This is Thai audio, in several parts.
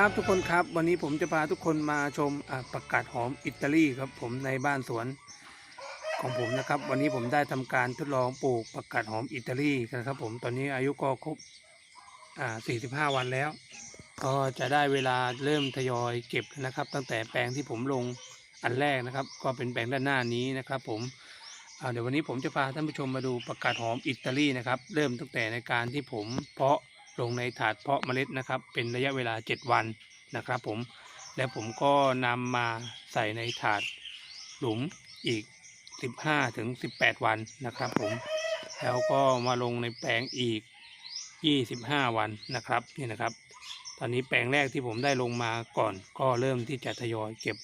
ครับทุกคนครับวันนี้ผมจะพาทุกคนมาชมอ่าผักกาดหอมอิตาลีครับผมในบ้านสวนของผมนะครับ วันนี้ผมได้ทำการทดลองปลูกผักกาดหอมอิตาลีกันครับ ผมตอนนี้อายุก็ครบอ่า45 วันแล้ว ก็จะได้เวลาเริ่มทยอยเก็บนะครับ ตั้งแต่แปลงที่ผมลงอันแรกนะครับ ก็เป็นแปลงด้านหน้านี้นะครับ ผมเดี๋ยววันนี้ผมจะพาท่านผู้ชมมาดูผักกาดหอมอิตาลีนะครับ เริ่มตั้งแต่ในการที่ผมเพาะ ลงในถาดเพาะเมล็ดนะครับ เป็นระยะเวลา 7 วันนะครับ ผม และผมก็นำมาใส่ในถาดหลุมอีก 15ถึง18 วันนะครับ ผม แล้วก็มาลงในแปลงอีก 25 วันนะครับนี่นะครับ ตอนนี้แปลงแรกที่ผมได้ลงมาก่อน ก็เริ่มที่จะทยอยเก็บ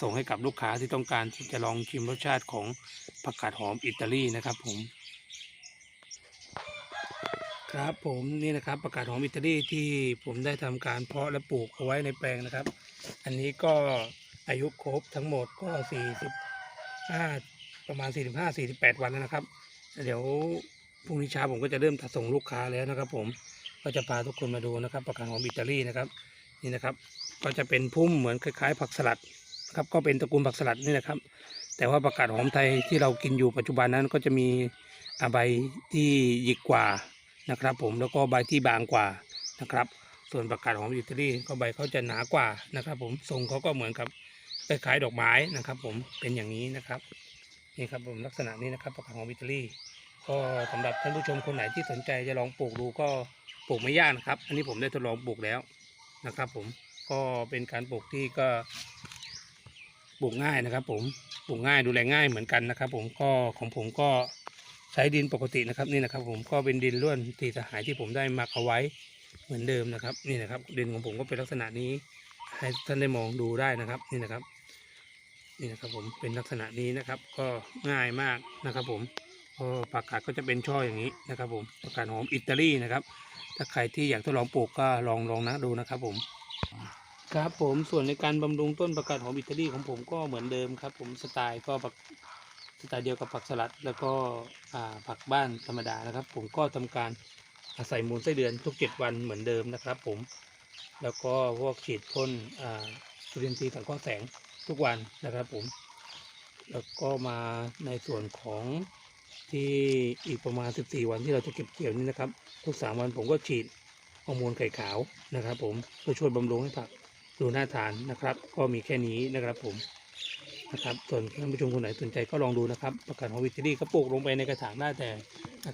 ส่งให้กับลูกค้าที่ต้องการที่จะลองชิมรสชาติของผักกาดหอมอิตาลีนะครับผม ครับผมนี่นะครับประกาศหอมอิตาลีที่ผมได้ทำการเพาะและปลูกเอาไว้ในแปลงนะครับ อันนี้ก็อายุครบทั้งหมดก็ 45 ประมาณ 45 48 วันแล้วนะครับ เดี๋ยวพรุ่งนี้เช้าผมก็จะเริ่มส่งลูกค้าแล้วนะครับ ผมก็จะพาทุกคนมาดูนะครับ ประกาศหอมอิตาลีนะครับนี่นะครับ ก็จะเป็นพุ่มเหมือนคล้ายๆ ผักสลัดนะครับก็เป็นตระกูลผักสลัดนี่นะครับ แต่ว่าประกาศหอมไทยที่เรากินอยู่ปัจจุบันนั้นก็จะมีอ่าใบที่หยิกกว่า นะครับผมแล้วก็ใบที่บางกว่านะครับส่วนประกาศหอมอิตาลีก็ใบเขาจะหนากว่านะครับ ผมทรงเขาก็เหมือนกับคล้ายๆดอกไม้นะครับ ผมเป็นอย่างนี้นะครับนี่ครับผมลักษณะนี้นะครับประกาศหอมอิตาลีก็สำหรับท่านผู้ชมคนไหนที่สนใจจะลองปลูกดูก็ปลูกไม่ยากนะครับ อันนี้ผมได้ทดลองปลูกแล้วนะครับ ผมก็เป็นการปลูกที่ก็ปลูกง่ายนะครับ ผมปลูกง่ายดูแลง่ายเหมือนกันนะครับ ผมก็ของผมก็ ใช้ดินปกตินะครับนี่นะครับ ผมก็เป็นดินร่วนตีสหายที่ผมได้หมักเอาไว้เหมือนเดิมนะครับ นี่นะครับ ดินของผมก็เป็นลักษณะนี้ ให้ท่านได้มองดูได้นะครับ นี่นะครับ นี่นะครับผมเป็นลักษณะนี้นะครับ ก็ง่ายมากนะครับ ผมก็ผักกาดก็จะเป็นช่ออย่างนี้นะครับ ผมผักกาดหอมอิตาลีนะครับ ถ้าใครที่อยากทดลองปลูกก็ลองลองนะดูนะครับ ผมครับผมส่วนในการบำรุงต้นผักกาดหอมอิตาลีของผมก็เหมือนเดิมครับ ผมสไตล์ก็ผัก สไตล์เดียวกับผักสลัดแล้วก็ผักบ้านธรรมดานะครับ ผมก็ทำการใส่มูลไส้เดือนทุก 7 วันเหมือนเดิมนะครับ ผม แล้วก็พวกฉีดพ่นจุลินทรีย์สังเคราะห์แสงทุกวันนะครับผม แล้วก็มาในส่วนของที่อีกประมาณ 14 วันที่เราจะเก็บเกี่ยวนี่นะครับ ทุก 3 วันผมก็ฉีดฮอร์โมนไข่ขาวนะครับ ผมเพื่อช่วยบำรุงให้ผักดูน่าทานนะครับ ก็มีแค่นี้นะครับผม นะครับส่วนท่านผู้ชมคนไหนสนใจก็ลองดูนะครับประกาศของวิตาลีก็ปลูกลงไปในกระถางได้แต่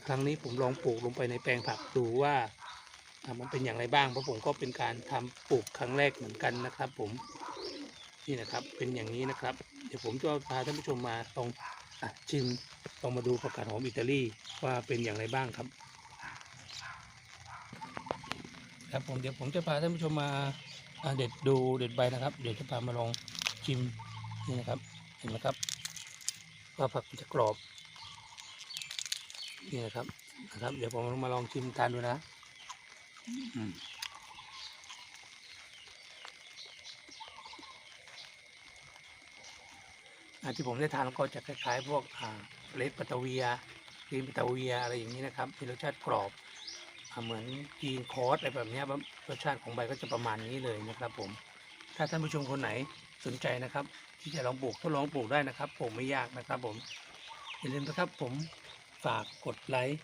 ครั้งนี้ผมลองปลูกลงไปในแปลงผักดูว่ามันเป็นอย่างไรบ้างเพราะผมก็เป็นการทำปลูกครั้งแรกเหมือนกันนะครับ ผมนี่นะครับเป็นอย่างนี้นะครับ เดี๋ยวผมจะพาท่านผู้ชมมาลองอชิมลองมาดูประกาศหอมอิตาลีว่าเป็นอย่างไรบ้างครับ ครับผมเดี๋ยวผมจะพาท่านผู้ชมมาเด็ดดูเด็ดใบนะครับ เดี๋ยวจะพามาลองชิมนี่นะครับ เห็นไหมครับว่าผักมันจะกรอบนี่นะครับนะครับ เดี๋ยวผมมาลองชิมทานดูนะอืมอ่าที่ผมได้ทานก็จะคล้ายๆ พวกเลดปัตเวียกรีนปัตเวียอะไรอย่างนี้นะครับมีรสชาติกรอบอเหมือนกีนคอร์สอะไรแบบนี้รสชาติของใบก็จะประมาณนี้เลยนะครับผม ถ้าท่านผู้ชมคนไหน สนใจนะครับ ที่จะลองปลูกทดลองปลูกได้นะครับปลูกไม่ยากนะครับผมอย่าลืมนะครับผมฝากกดไลค์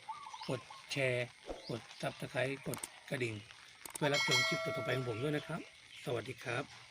กดแชร์ กดซับสไครต์กดกระดิ่งเพื่อรับชมคลิปต่อไปของผมด้วยนะครับ สวัสดีครับ